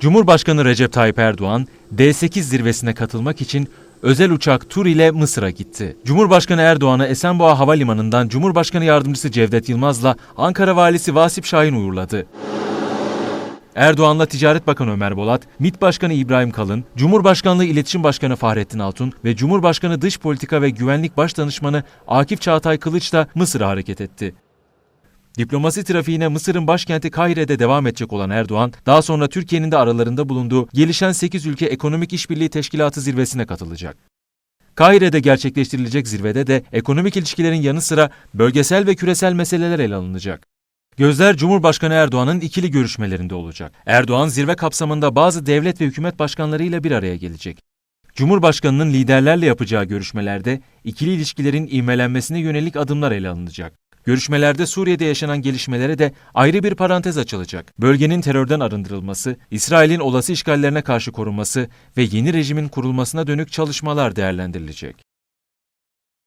Cumhurbaşkanı Recep Tayyip Erdoğan, D8 zirvesine katılmak için özel uçak tur ile Mısır'a gitti. Cumhurbaşkanı Erdoğan'ı Esenboğa Havalimanı'ndan Cumhurbaşkanı Yardımcısı Cevdet Yılmaz'la Ankara Valisi Vasip Şahin uğurladı. Erdoğan'la Ticaret Bakanı Ömer Bolat, MİT Başkanı İbrahim Kalın, Cumhurbaşkanlığı İletişim Başkanı Fahrettin Altun ve Cumhurbaşkanı Dış Politika ve Güvenlik Başdanışmanı Akif Çağatay Kılıç da Mısır'a hareket etti. Diplomasi trafiğine Mısır'ın başkenti Kahire'de devam edecek olan Erdoğan, daha sonra Türkiye'nin de aralarında bulunduğu gelişen 8 ülke ekonomik işbirliği teşkilatı zirvesine katılacak. Kahire'de gerçekleştirilecek zirvede de ekonomik ilişkilerin yanı sıra bölgesel ve küresel meseleler ele alınacak. Gözler Cumhurbaşkanı Erdoğan'ın ikili görüşmelerinde olacak. Erdoğan zirve kapsamında bazı devlet ve hükümet başkanlarıyla bir araya gelecek. Cumhurbaşkanının liderlerle yapacağı görüşmelerde ikili ilişkilerin ivmelenmesine yönelik adımlar ele alınacak. Görüşmelerde Suriye'de yaşanan gelişmelere de ayrı bir parantez açılacak. Bölgenin terörden arındırılması, İsrail'in olası işgallerine karşı korunması ve yeni rejimin kurulmasına dönük çalışmalar değerlendirilecek.